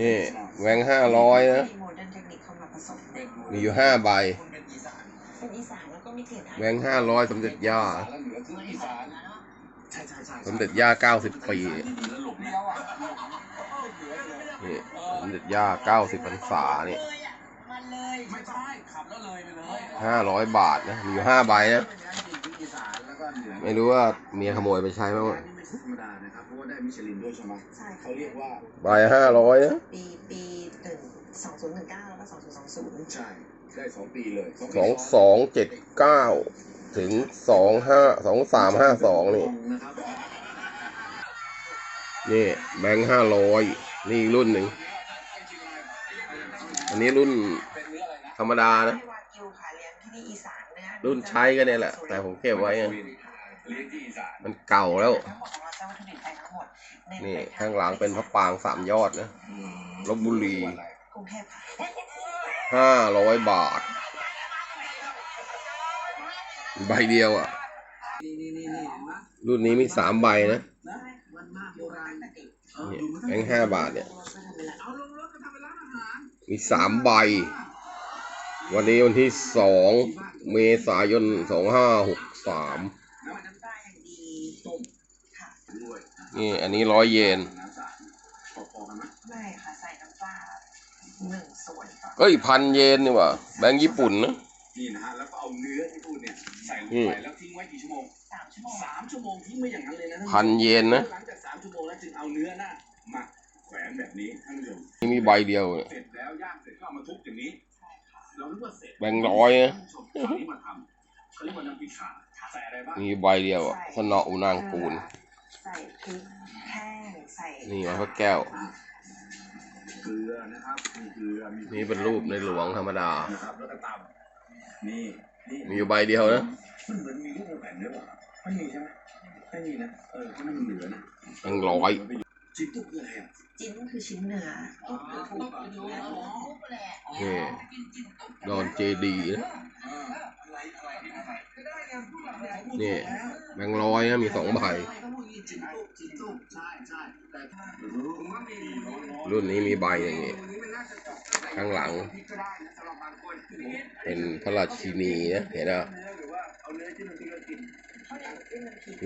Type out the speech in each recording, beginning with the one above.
นี่แหวงห้าร้อยนะมีโมเดิร์นเทคนิคเข้ามาผสมมีอยู่ห้าใบเป็นอีสานแล้วก็มีกลิ่นอายแหวงห้าร้อยสมเด็จย่าแล้วเหนือคืออีสานใช่ใช่ใช่สมเด็จย่าเก้าสิบปีที่ดีแล้วหลงเดียวอะนี่สมเด็จย่าเก้าสิบพรรษานี่มันเลยไม่ใช่ขับแล้วเลยไปเลยห้าร้อยบาทนะ มีอยู่ห้าใบนะอีสานแล้วก็เหนือไม่รู้ว่าเมียขโมยไปใช้ไหมวะนี่ไม่ ธรรมดานะครับเพราะว่าได้มิชลินด้วยใช่ไหมใช่เขาเรียกว่าใบห้าร้อยนะปีปีหนึ่งสองศูนย์หนึ่งเก้าแล้วก็สองศูนย์สองศูนย์ใช่ได้สองปีเลยสองสองเจ็ดเก้าถึงสองห้าสองสามห้าสองนี่นะครับนี่แบงค์ห้าร้อยนี่อีกรุ่นหนึ่ง อันนี้รุ่นเป็นเนื้ออะไรนะธรรมดานะที่วากิวค่ะเลี้ยงที่นี่อีสานเนื้อรุ่นใช้ก็เนี่ยแหละ แต่ผมเก็บไว้ไง เลี้ยงที่อีสานมันเก่าแล้วทั้งหมดของเราจะวัตถุดิบไทยทั้งหมดเไปนี่ทข้างหลังเป็นพระปรางสามยอดนะลบบุรีกรุงเทพค่ะห้าร้อยบาท ใบเดียวอะนี่นี่นี่นี่เห็นไหมรุ่นนี้มีสามใบนะนะวันมากโบราณนี่แบงค์ห้าบาทเนี่ยเอาลงรถก็ทำเป็นร้านอาหารมีสามใบ วันนี้วันที่สองเมษายนสองห้าหกสาม น้ำปลาอย่างดี ต้ม ค่ะ ด้วย นี่อันนี้ร้อยเยนน้ำสาดพอๆกันไหมไม่ค่ะใส่น้ำปลาหนึ่งส่วนต่อเอ้ยพันเยนนี่หว่าแบงค์ญี่ปุ่นนะนี่นะฮะแล้วก็เอาเนื้อที่พูดเนี่ยใส่ลงอืมไปแล้วทิ้งไว้กี่ชั่วโมงสามชั่วโมงสามชั่วโมงทิ้งไว้อย่างนั้นเลยนะท่านผู้ชมพันเยนนะหลังจากสามชั่วโมงแล้วจึงเอาเนื้อหน้ามาแขวนแบบนี้ท่านผู้ชมนี่มีใบเดียวเนี่ยเสร็จแล้วย่างเสร็จก็เอามาทุบอย่างนี้ใช่ค่ะเรานึกว่าเสร็จแบงค์ร้อยนะท่านผู้ชมคราวนี้มาทำเขาเรียกว่าน้ำพริกขาใส่อะไรบ้างมีใบเดียวอะสนออุนางกูลใส่พริกแห้งใส่นี่มาพระแก้ว เกลือนะครับมีเกลือมีนี่เป็นรูปในหลวงธรรมดา นะครับแล้วก็ตำนี่นี่มีอยู่ใบเดียวนะ มันเหมือนมีรูปในแผ่นด้วยป่ะไม่มีใช่ไหมไม่มีนะเออเพราะนั่นมันเหลือนะแบงค์ร้อยชิ้นตุ๊กคืออะไรอะจิ้นคือชิ้นเนื้อตุ๊กหรือทุบคือเนื้อทุบแหละนี่ดอนเจดีย์นะอะไรอะไรที่อะไรนี่แบงค์ร้อยนะมีสองใบ ต้องพูดอย่างนี้จิ้นตุ๊กจิ้นตุ๊กใช่ใช่แต่ผมว่ามีรุ่นนี้มีใบอย่างงี้ ข้างหลัง เป็นพระราชินีนะเห็นไหมหรือว่า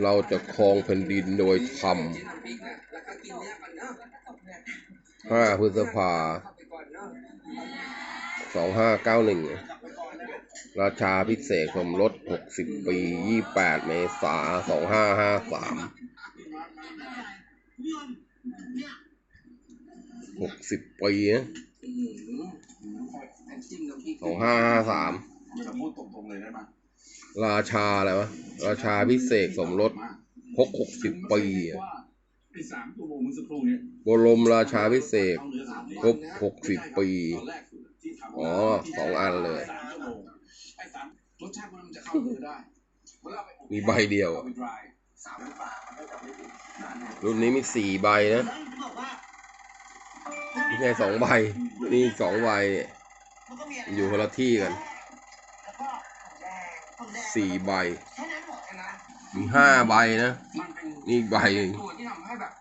เราจะครองแผ่นดินโดยธรรมจิ้มน้ำห้าพฤษภาสองห้าเก้าหนึ่งราชาพิเศษสมรสหกสิบปียี่แปดเมษาสองห้าห้าสาม หกสิบปีนะอืมอืมจิ้มน้ำพริกสองห้าห้าสามจะพูดตรงๆเลยได้ไหมราชาอะไรวะ ราชาพิเศษสมรสหกหกสิบปีอะว่าไอ้สามชั่วโมงเมื่อสักครู่เนี่ยบรมราชาพิเศษเอาเนื้อสามครบหกสิบปีตอนแรกสุดที่ทำอ๋อสองอันเลยสามชั่วโมงไอ้สามรสชาติมันจะเข้าเนื้อได้เวลาไปอบมีใบเดียวเอาอะไป dry สามหรือเปล่า มันก็จะไม่ติดนานแน่รุ่นนี้มีสี่ใบนะไม่ใช่สองใบ นี่สองใบเนี่ยแล้วก็มีอะไรอยู่คนละที่กันแล้วก็ของแดงของแดงสี่ใบแค่นั้นหมดเลยนะมีห้าใบนะมันเป็นนี่อีกใบหนึ่งตัวที่ทำให้แบบ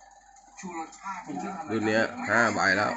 ชูรสชาติของเนื้อรุ่นเนี้ยห้าใบแล้ว